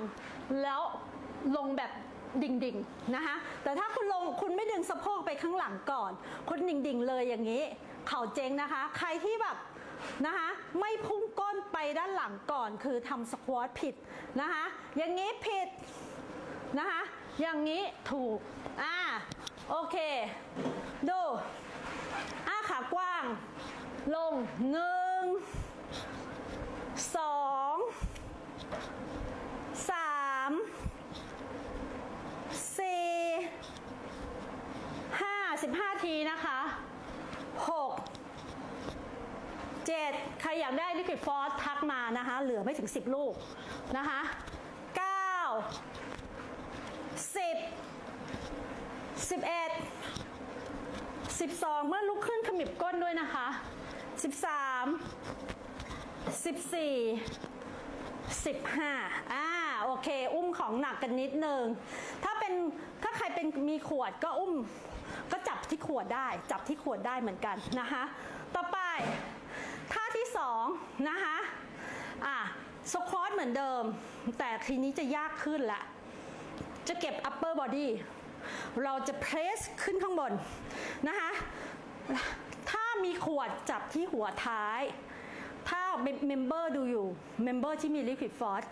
งแล้วลงแบบดิ่งๆนะคะแต่ถ้าคุณลงคุณไม่ดึงสะโพกไปข้างหลังก่อน คุณดิ่งๆเลยอย่างนี้ เข่าเจ๊งนะคะ ใครที่แบบนะคะไม่พุ่งก้นไปด้านหลังก่อนคือทำสควอตผิดนะคะอย่างนี้ผิดนะคะอย่างนี้ถูกอ่าโอเค ดูอ้าขากว้าง ลงหนึ่งสอง สามสี่ห้าสิบห้าทีนะคะหกเจ็ดใครอยากได้ลิควิดฟอสทักมานะคะ เหลือไม่ถึง10ลูกนะคะเก้าสิบสิบเอ็ด12เมื่อลุกขึ้นขมิบก้นด้วยนะคะ13 14 15อ่า โอเค อุ้มของหนักกันนิดนึง ถ้าเป็นถ้าใครเป็นมีขวดก็อุ้ม ก็จับที่ขวดได้ จับที่ขวดได้เหมือนกันนะคะ ต่อไปท่าที่สองนะคะอะสควอตเหมือนเดิม แต่ทีนี้จะยากขึ้นละจะเก็บ upper body เราจะ press ขึ้นข้างบนนะคะ ถ้ามีขวดจับที่หัวท้าย เมมเบอร์ดูอยู่เมมเบอร์ที่มี liquid force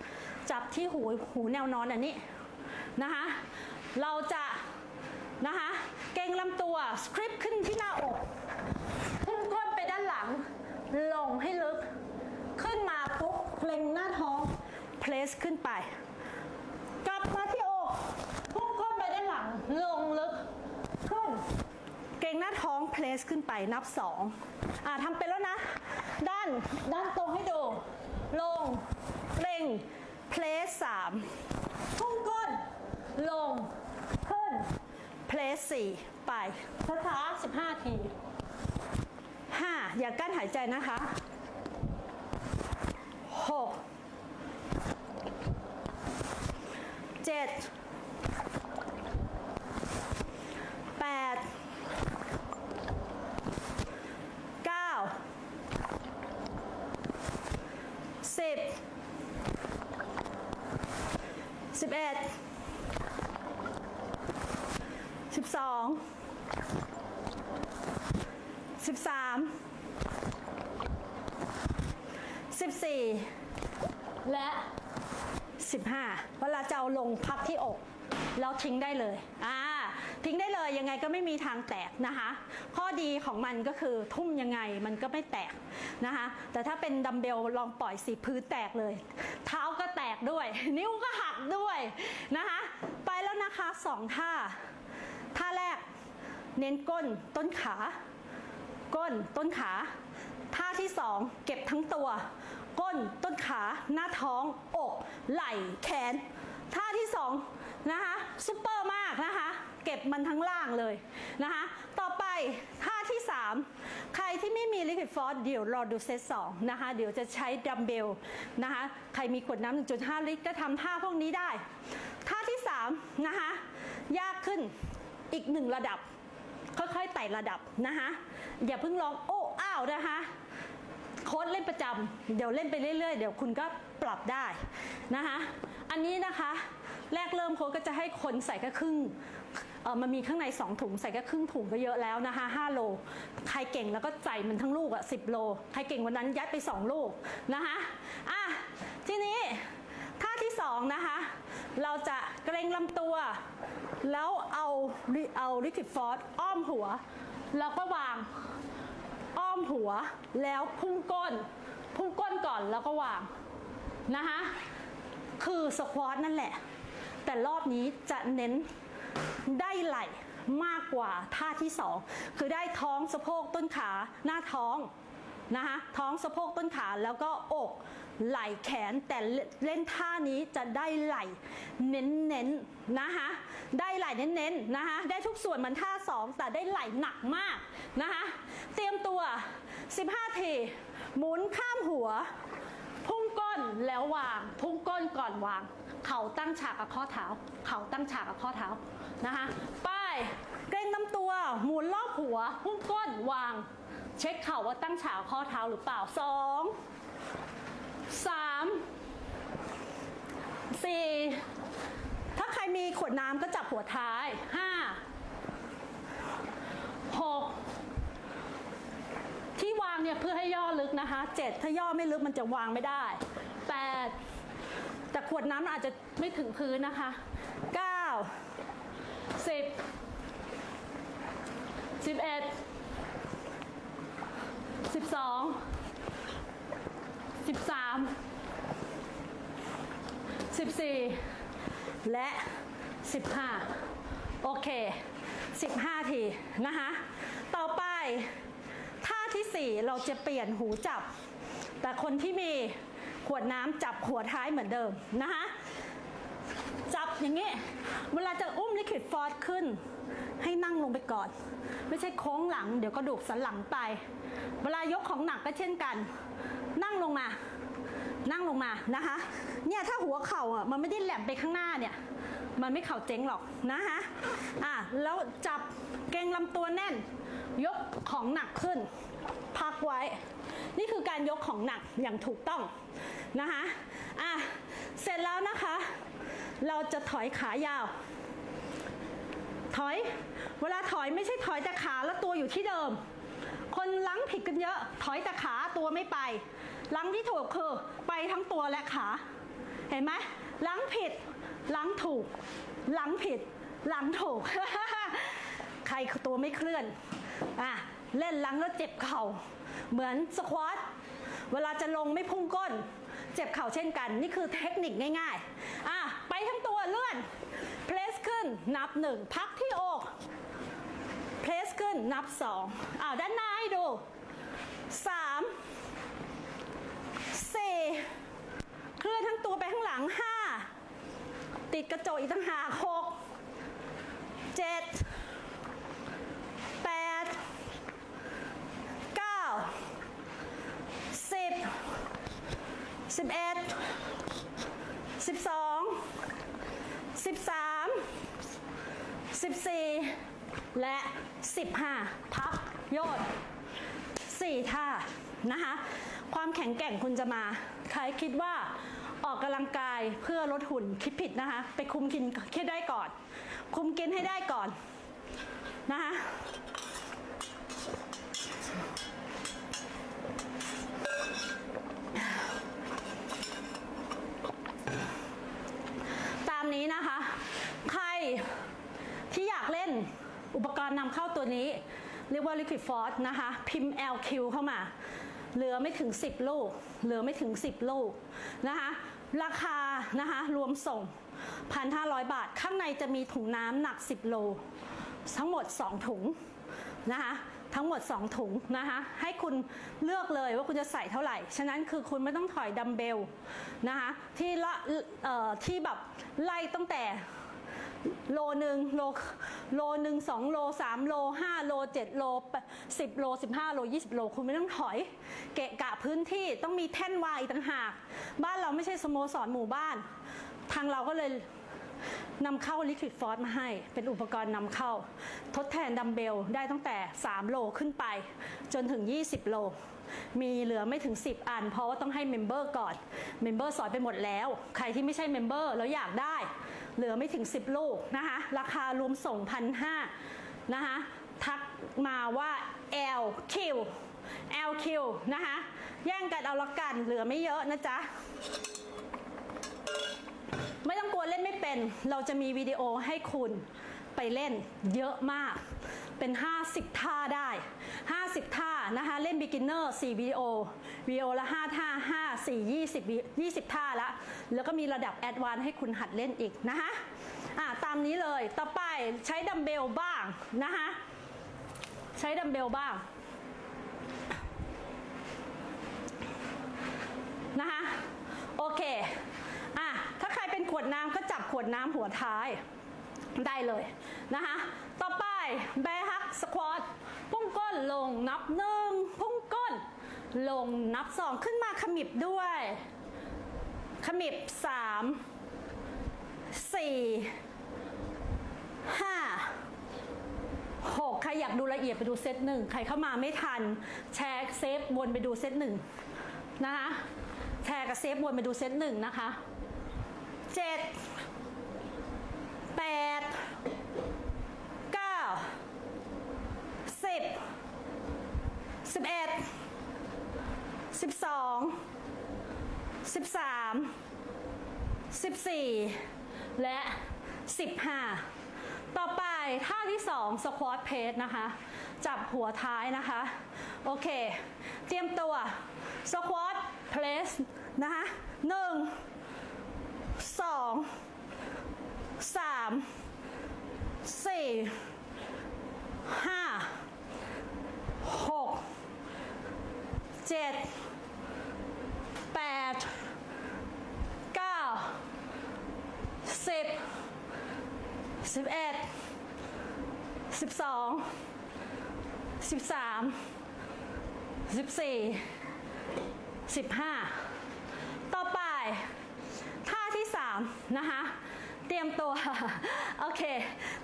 จับที่หูหูแนวนอนอันนี้นะคะเราจะนะคะเก่งลำตัวสคริปขึ้นที่หน้าอกขึ้นก้นไปด้านหลัง ลงให้ลึก ขึ้นมาปุ๊บเกรงหน้าท้องเพลสขึ้นไป กลับมาที่อกพุ่งก้นไปด้านหลัง ลงลึก ขึ้น เกรงหน้าท้องเพลสขึ้นไปนับสองอ่าทำเป็นแล้วนะ ด้านด้านตรงให้ดู ลงเกรง เพลสสามพุ่งก้น ลง ขึ้นเพลสสี่ไปช้าๆสิบห้าทีห้าอย่ากั้นหายใจนะคะหกเจ็ดแปดเก้าสิบสิบ เอ็ดสิบสองสิบสามสิบสี่และสิบห้าเวลาจะเอาลงพักที่อก แล้วทิ้งได้เลย อ่า ทิ้งได้เลยยังไงก็ไม่มีทางแตกนะคะ ข้อดีของมันก็คือทุ่มยังไงมันก็ไม่แตกนะคะ แต่ถ้าเป็นดัมเบลลองปล่อยสีพื้นแตกเลย เท้าก็แตกด้วย นิ้วก็หักด้วยนะคะ ไปแล้วนะคะสองท่า ท่าแรกเน้นก้นต้นขา ก้นต้นขา ท่าที่สองเก็บทั้งตัว ก้นต้นขา หน้าท้อง อก ไหล่ แขน ท่าที่สองนะคะซุปเปอร์มากนะคะ เก็บมันทั้งล่างเลยนะคะ ต่อไปท่าที่สามใครที่ไม่มีลิควิดฟอร์เดี๋ยวรอดูเซตสองนะคะ เดี๋ยวจะใช้ดัมเบลนะคะ ใครมีขวดน้ำ1.5 ลิตรก็ทำท่าพวกนี้ได้ ท่าที่สามนะคะ ยากขึ้นอีกหนึ่งระดับ ค่อยๆไต่ระดับนะคะอย่าเพิ่งร้องโอ้อ้าวนะคะโค้ดเล่นประจำเดี๋ยวเล่นไปเรื่อยๆ เดี๋ยวคุณก็ปรับได้นะคะ อันนี้นะคะ แรกเริ่มโค้ดก็จะให้คนใส่แค่ครึ่ง มันมีข้างใน 2 ถุงใส่แค่ครึ่งถุงก็เยอะแล้วนะคะ5โล ใครเก่งแล้วก็ใส่มันทั้งลูกอะ10โล ใครเก่งวันนั้นยัดไป 2 ลูกนะคะอะทีนี้ท่าที่ 2 นะคะ เราจะเกรงลำตัว แล้วเอาเอาลิคิดฟอร์สอ้อมหัว แล้วก็วางอ้อมหัวแล้วพุ่งก้น พุ่งก้นก่อนแล้วก็วางนะคะคือสควอตนั่นแหละ แต่รอบนี้จะเน้น ได้ไหล่มากกว่าท่าที่สองคือได้ท้องสะโพกต้นขาหน้าท้องนะคะท้องสะโพกต้นขาแล้วก็อกไหล่แขนแต่เล่นท่านี้จะได้ไหล่เน้นๆนะคะได้ไหล่เน้นๆนะคะได้ทุกส่วนเหมือนท่าสองแต่ได้ไหล่หนักมากนะคะเตรียมตัว 15ทีหมุนข้ามหัว แล้ววางพุ่งก้นก่อนวาง เข่าตั้งฉากกับข้อเท้า เข่าตั้งฉากกับข้อเท้านะคะไปเกรงน้ำตัวหมุนรอบหัวพุ่งก้นวาง เช็คเข่าว่าตั้งฉากข้อเท้าหรือเปล่าสองสามสี่ถ้าใครมีขวดน้ำก็จับหัวท้ายห้าหก ที่วางเนี่ยเพื่อให้ย่อลึกนะคะเจ็ดถ้าย่อไม่ลึกมันจะวางไม่ได้แปดแต่ขวดน้ำอาจจะไม่ถึงพื้นนะคะเก้าสิบสิบเอ็ดสิบสองสิบสามสิบสี่และ15โอเค15ทีนะคะ ต่อไป ที่ 4 เราจะเปลี่ยนหูจับ แต่คนที่มีขวดน้ำจับหัวท้ายเหมือนเดิมนะคะจับอย่างนี้เวลาจะอุ้มลิควิดฟอร์ดขึ้น ให้นั่งลงไปก่อน ไม่ใช่โค้งหลัง เดี๋ยวกระดูกสันหลังไป เวลายกของหนักก็เช่นกัน นั่งลงมา นั่งลงมานะคะเนี่ยถ้าหัวเข่าอะมันไม่ได้แหลมไปข้างหน้าเนี่ย มันไม่เข่าเจ๊งหรอกนะคะอะแล้วจับเกงลำตัวแน่น ยกของหนักขึ้น พักไว้ นี่คือการยกของหนักอย่างถูกต้องนะคะอะเสร็จแล้วนะคะ เราจะถอยขายาว ถอย เวลาถอยไม่ใช่ถอยแต่ขาแล้วตัวอยู่ที่เดิม คนล้างผิดกันเยอะ ถอยแต่ขาตัวไม่ไปล้างที่ถูกคือไปทั้งตัวและขา เห็นไหมล้างผิด ล้างถูกล้างผิดล้างถูก ใครตัวไม่เคลื่อนอะเล่นล้างแล้วเจ็บเข่า เหมือนสควอตเวลาจะลงไม่พุ่งก้น เจ็บเข่าเช่นกัน นี่คือเทคนิคง่ายๆอะไปทั้งตัวเลื่อน เพลสขึ้นนับหนึ่งพักที่อกเพลสขึ้นนับสองอ้าวด้านหน้าให้ดูสามสี่เคลื่อนทั้งตัวไปข้างหลังห้า ติดกระจกอีกต่างหากหกเจ็ดแปดเก้าสิบสิบเอ็ดสิบสองสิบสาม14และ15พับโยด4ท่านะคะ ความแข็งแกร่งคุณจะมา ใครคิดว่า ออกกำลังกายเพื่อลดหุ่นคิดผิดนะคะ ไปคุมกินให้ได้ก่อน คุมกินให้ได้ก่อนนะคะตามนี้นะคะ ใครที่อยากเล่นอุปกรณ์นำเข้าตัวนี้ เรียกว่า Liquid Force นะคะ พิมพ์ LQ เข้ามา เหลือไม่ถึง 10 ลูก เหลือไม่ถึง 10 ลูกนะคะ ราคานะคะรวมส่ง 1,500 บาท ข้างในจะมีถุงน้ำหนัก 10 โล ทั้งหมด 2 ถุงนะคะทั้งหมด 2 ถุงนะคะให้คุณเลือกเลยว่าคุณจะใส่เท่าไหร่ ฉะนั้นคือคุณไม่ต้องถอยดัมเบลนะคะที่ละเอ่อที่แบบไล่ตั้งแต่ โลหนึ่งโลโลหนึ่งสองโลสามโลห้าโลเจ็ดโลสิบโลสิบห้าโลยี่สิบโลคุณไม่ต้องถอย เกะกะพื้นที่ต้องมีแท่นวางอีกต่างหาก บ้านเราไม่ใช่สโมสรหมู่บ้าน ทางเราก็เลยนำเข้า Liquid Force มาให้ เป็นอุปกรณ์นำเข้า ทดแทนดัมเบลได้ตั้งแต่ 3 โลขึ้นไป จนถึง 20 โล มีเหลือไม่ถึง 10 อัน เพราะว่าต้องให้เมมเบอร์ก่อน เมมเบอร์สอยไปหมดแล้ว ใครที่ไม่ใช่เมมเบอร์แล้วอยากได้ เหลือไม่ถึง 10 ลูกนะคะ ราคารวมส่งพันห้านะคะ ทักมาว่า LQ LQ นะคะ แย่งกันเอาละกัน เหลือไม่เยอะนะจ๊ะไม่ต้องกลัวเล่นไม่เป็น เราจะมีวิดีโอให้คุณ ไปเล่นเยอะมากเป็น 50 ท่าได้ 50 ท่านะคะ เล่น beginner 4วิดีโอวิดีโอละ 5 ท่า 5 4 20 20 ท่าละ แล้วก็มีระดับ advanced ให้คุณหัดเล่นอีกนะคะอะตามนี้เลย ต่อไปใช้ดัมเบลบ้างนะคะ ใช้ดัมเบลบ้างนะคะ โอเคอะถ้าใครเป็นขวดน้ำก็จับขวดน้ำหัวท้าย ได้เลยนะคะ ต่อไปแบฮักสควอตพุ่งก้นลงนับหนึ่งพุ่งก้น ลงนับสองขึ้นมาขมิบด้วย ขมิบสามสี่ห้าหกใครอยากดูละเอียดไปดูเซตหนึ่งใครเข้ามาไม่ทัน แชร์เซฟวนไปดูเซตหนึ่งนะคะแชร์กับเซฟวนไปดูเซตหนึ่งนะคะเจ็ด ดเก้าสิบสิบเอ็ดสิบสองสิบสามสิบสี่และสิบห้าต่อไปท่าที่สอง u a t อตเพสนะคะ จับหัวท้ายนะคะ โอเค เตรียมตัว squat ตเพลสนะคะหนึ่งสอง สามสี่ห้าหกเจ็ดแปดเก้าสิบสิบเอ็ดสิบสองสิบสามสิบสี่สิบห้าต่อไปท่าที่3นะคะ เตรียมตัว โอเค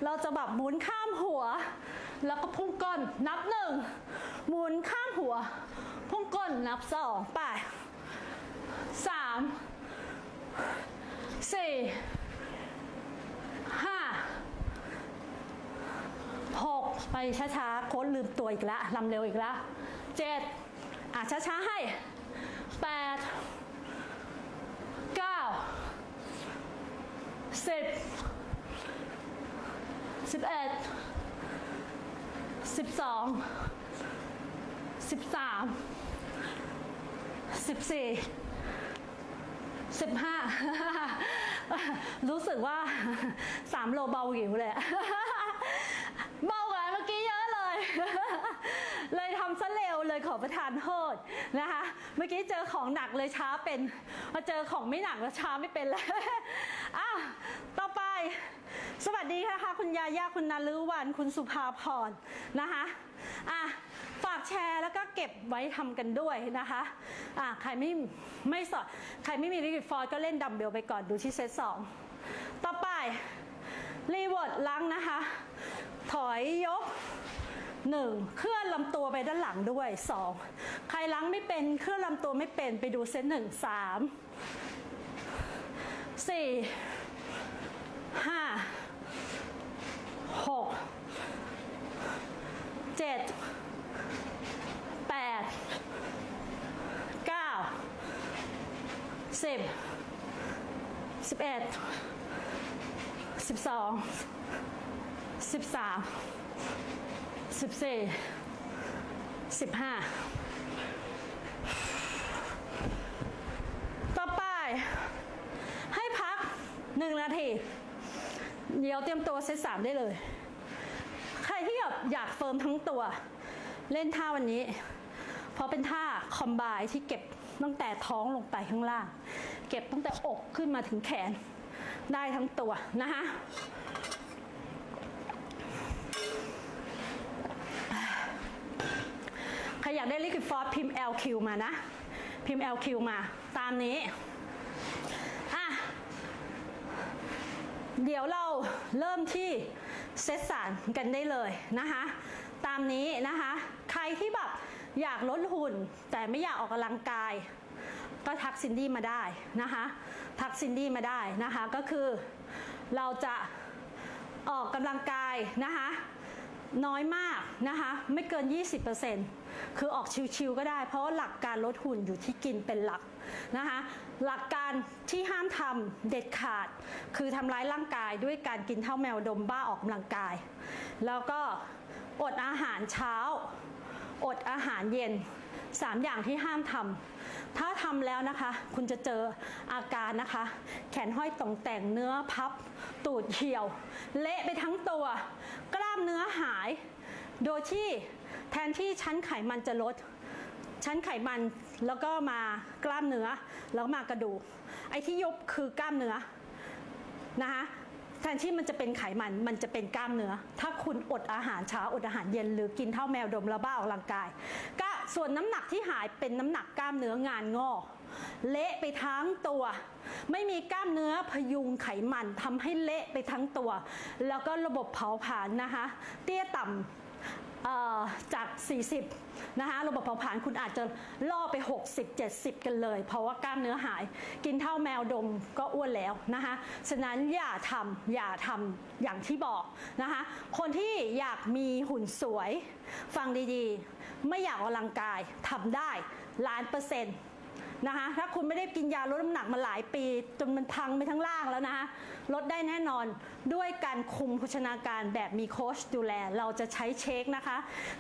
เราจะแบบหมุนข้ามหัว แล้วก็พุ่งก้นนับหนึ่งหมุนข้ามหัว พุ่งก้นนับสองไปสามสี่ห้าหกไปช้าๆ โค้ดลืมตัวอีกแล้วลำเร็วอีกแล้วเจ็ดอะช้าๆ ให้แปด เก้า สิบสิบเอ็ดสิบสองสิบสามสิบสี่สิบห้ารู้สึกว่าสามโลเบาหิวเลยเบากว่าเมื่อกี้เยอะเลย เลยทำซะเล ประทานโทษนะคะ เมื่อกี้เจอของหนักเลยช้าเป็นพอเจอของไม่หนักแล้วช้าไม่เป็นแล้วอะต่อไป สวัสดีค่ะคุณยาย่าคุณนาลือวันคุณสุภาพรนะคะอะฝากแชร์แล้วก็เก็บไว้ทำกันด้วยนะคะอะใครไม่ไม่สอนใครไม่มีลิกิดฟอร์ก็เล่นดัมเบลไปก่อนดูที่เซตสองต่อไปรีเวิร์ดล้างนะคะ ถอยยก 1. เคลื่อนลำตัวไปด้านหลังด้วย 2. ใครล้างไม่เป็นเคลื่อนลำตัวไม่เป็นไปดูเซตหนึ่งสามสี่ห้าหกเจ็ดแปดเก้าสิบสิบเอ็ดสิบสองสิบสามส สิบสี่สิบห้าต่อไป ให้พักหนึ่งนาที เดี๋ยวเตรียมตัวเซตสามได้เลย ใครที่แบบอยากเฟิร์มทั้งตัว เล่นท่าวันนี้ เพราะเป็นท่าคอมบายที่เก็บตั้งแต่ท้องลงไปข้างล่าง เก็บตั้งแต่อกขึ้นมาถึงแขน ได้ทั้งตัวนะคะ ใคร อยากได้ลิควิดฟอร์พิมพ์ LQ มานะ พิมพ์ LQ มาตามนี้อะเดี๋ยวเราเริ่มที่เซตสารกันได้เลยนะคะ ตามนี้นะคะ ใครที่แบบอยากลดหุ่น แต่ไม่อยากออกกำลังกาย ก็ทักซินดี้มาได้นะคะ ทักซินดี้มาได้นะคะ ก็คือเราจะออกกำลังกายนะคะ น้อยมากนะคะ ไม่เกิน 20%คือออกชิวๆก็ได้ เพราะว่าหลักการลดหุ่นอยู่ที่กินเป็นหลักนะคะ หลักการที่ห้ามทำเด็ดขาด คือทำร้ายร่างกายด้วยการกินเท่าแมวดมบ้าออกกำลังกาย แล้วก็อดอาหารเช้า อดอาหารเย็น 3 อย่างที่ห้ามทำถ้าทำแล้วนะคะ คุณจะเจออาการนะคะ แขนห้อยต่องแต่งเนื้อพับ ตูดเหี่ยว เละไปทั้งตัว กล้ามเนื้อหาย โดยที่แทนที่ชั้นไขมันจะลด ชั้นไขมันแล้วก็มากล้ามเนื้อแล้วมากระดูกไอ้ที่ยุบคือกล้ามเนื้อนะคะแทนที่มันจะเป็นไขมัน มันจะเป็นกล้ามเนื้อ ถ้าคุณอดอาหารเช้าอดอาหารเย็นหรือกินเท่าแมวดมแล้วบ้าออกกำลังกายก็ ส่วนน้ำหนักที่หายเป็นน้ำหนักกล้ามเนื้องานงอกเละไปทั้งตัว ไม่มีกล้ามเนื้อพยุงไขมันทำให้เละไปทั้งตัว แล้วก็ระบบเผาผลาญนะคะ เตี้ยต่ำจาก 40 นะคะระบบเผาผลาญคุณอาจจะล่อไป 60 70 กันเลย เพราะว่ากล้ามเนื้อหาย กินเท่าแมวดมก็อ้วนแล้วนะคะฉะนั้นอย่าทำอย่าทำอย่างที่บอกนะคะคนที่อยากมีหุ่นสวยฟังดีๆ ไม่อยากออกกำลังกายทำได้ล้านเปอร์เซ็นต์นะคะถ้าคุณไม่ได้กินยาลดน้ำหนักมาหลายปี จนมันพังไปทั้งล่างแล้วนะคะลดได้แน่นอนด้วยการคุมโภชนาการแบบมีโค้ชดูแล เราจะใช้เชคนะคะ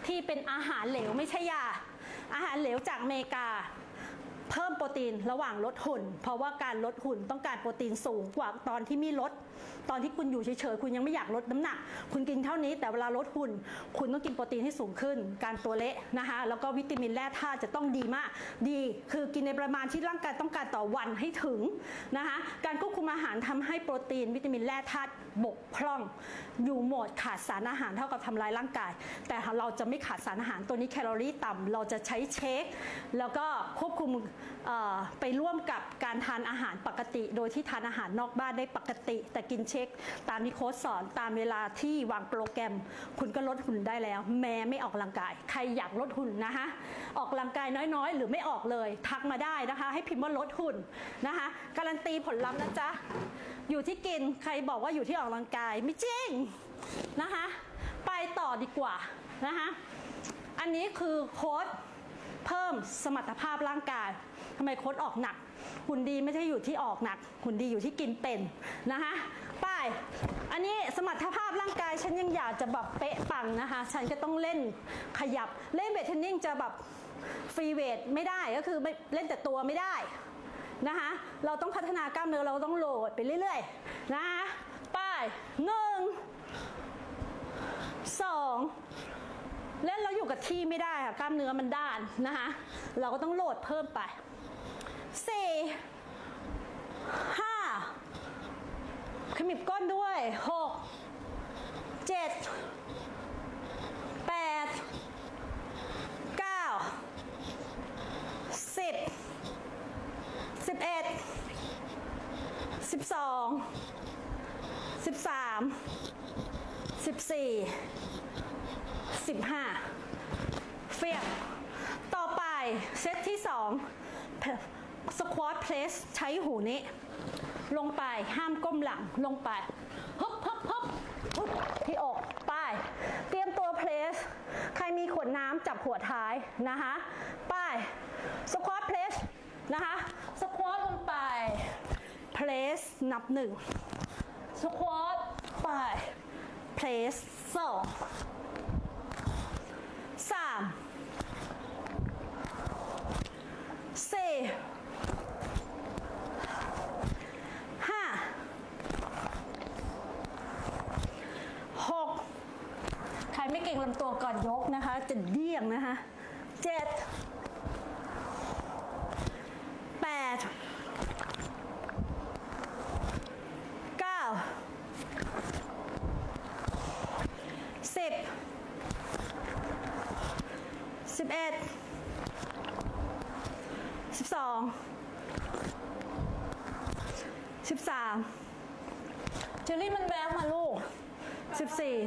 ที่เป็นอาหารเหลวไม่ใช่ยาอาหารเหลวจากอเมริกา เพิ่มโปรตีนระหว่างลดหุ่น เพราะว่าการลดหุ่นต้องการโปรตีนสูงกว่าตอนที่ไม่ลด ตอนที่คุณอยู่เฉยๆคุณยังไม่อยากลดน้ำหนัก คุณกินเท่านี้ แต่เวลาลดหุ่น คุณต้องกินโปรตีนให้สูงขึ้น การตัวเละนะคะ แล้วก็วิตามินแร่ธาตุจะต้องดีมาก ดี คือกินในประมาณที่ร่างกายต้องการต่อวันให้ถึงนะคะ การควบคุมอาหารทำให้โปรตีนวิตามินแร่ธาตุ บกพร่อง อยู่โหมดขาดสารอาหารเท่ากับทำลายร่างกาย แต่เราจะไม่ขาดสารอาหารตัวนี้แคลอรี่ต่ำเราจะใช้เชคแล้วก็ควบคุมไปร่วมกับการทานอาหารปกติ โดยที่ทานอาหารนอกบ้านได้ปกติ แต่กินเช็ค ตามที่โค้ชสอนตามเวลาที่วางโปรแกรม คุณก็ลดหุ่นได้แล้ว แม้ไม่ออกกำลังกาย ใครอยากลดหุ่นนะคะออกกำลังกายน้อยๆ หรือไม่ออกเลยทักมาได้นะคะ ให้พิมพ์ว่าลดหุ่นนะคะการันตีผลลัพธ์นะจ๊ะอยู่ที่กินใครบอกว่าอยู่ที่ออกกำลังกายไม่จริงนะคะ ไปต่อดีกว่านะคะอันนี้คือโค้ดเพิ่มสมรรถภาพร่างกายทำไมโค้ดออกหนักหุ่นดีไม่ใช่อยู่ที่ออกหนักหุ่นดีอยู่ที่กินเป็นนะคะไปอันนี้สมรรถภาพร่างกายฉันยังอยากจะแบบเป๊ะปังนะคะ ฉันก็ต้องเล่นขยับเล่นเวทเทรนนิ่งจะแบบฟรีเวทไม่ได้ก็คือเล่นแต่ตัวไม่ได้นะคะ เราต้องพัฒนากล้ามเนื้อเราต้องโหลดไปเรื่อยๆ นะคะ หนึ่งสองเล่นแล้วอยู่กับที่ไม่ได้ค่ะกล้ามเนื้อมันด้านนะคะเราก็ต้องโหลดเพิ่มไปสี่ห้าขมิบก้นด้วยหกเจ็ดแปดเก้าสิบสิบเอ็ดสิบสอง สิบสามสิบสี่15เฟียบต่อไปเซตที่2 squat press ใช้หูนี้ ลงไปห้ามก้มหลังลงไปฮึบฮึบฮึบฮึบที่อกไปเตรียมตัวเพลส ใครมีขวดน้ำจับหัวท้ายนะคะไปสควอตเพลสนะคะสควอตลงไปเพลสนับหนึ่ง สควอตไปเพลสสองสามสี่ห้าหกใครไม่เก่งลำตัวก่อนยกนะคะ จะเดี่ยงนะคะเจ็ดแปดเก้าสิบ สิบเอ็ดสิบสองสิบสามเจลลี่มันแวบมาลูก สิบสี่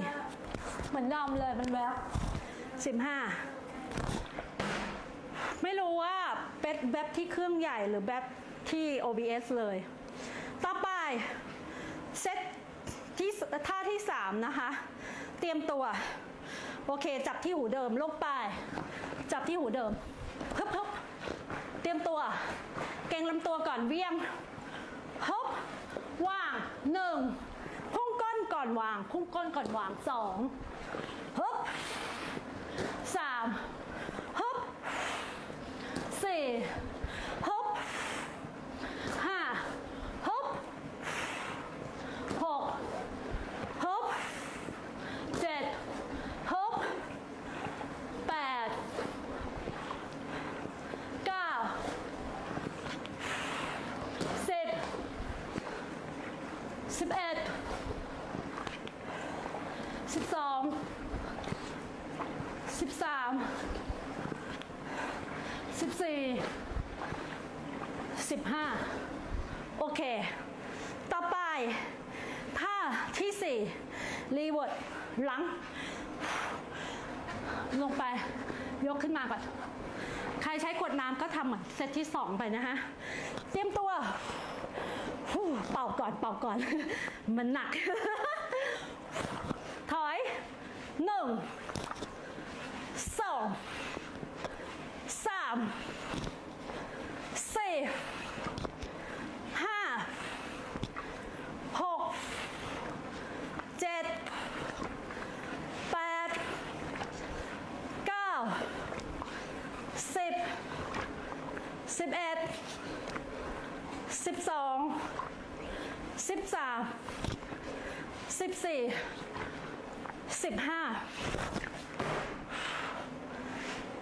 เหมือนดอมเลยมันแวบสิบห้าไม่รู้ว่าเป็นแบบที่เครื่องใหญ่หรือแบบที่ OBS เลย ต่อไปเซตที่ท่าที่3นะคะ เตรียมตัว โอเค จับที่หูเดิมลงไป จับที่หูเดิมฮึบฮึบเตรียมตัว เก่งลำตัวก่อนเวียงฮึบวางหนึ่ง ก่อนวาง พุ่งก้นก่อนวางสองฮึบสามฮึบสี่ฮึบห้าฮึบหกฮึบเจ็ดฮึบแปดเก้าสิบสิบเอ็ดสิบสองสิบสามสิบสี่สิบห้าโอเค ต่อไป ท่าที่สี่รีเวิร์ด หลัง ลงไปยกขึ้นมาก่อน ใครใช้ขวดน้ำก็ทำเหมือนเซตที่สองไปนะคะ เตรียมตัวเป่าก่อนเป่าก่อน มันหนัก ถอยหนึ่งสองสามสี่ อง สิบสามสิบสี่สิบห้า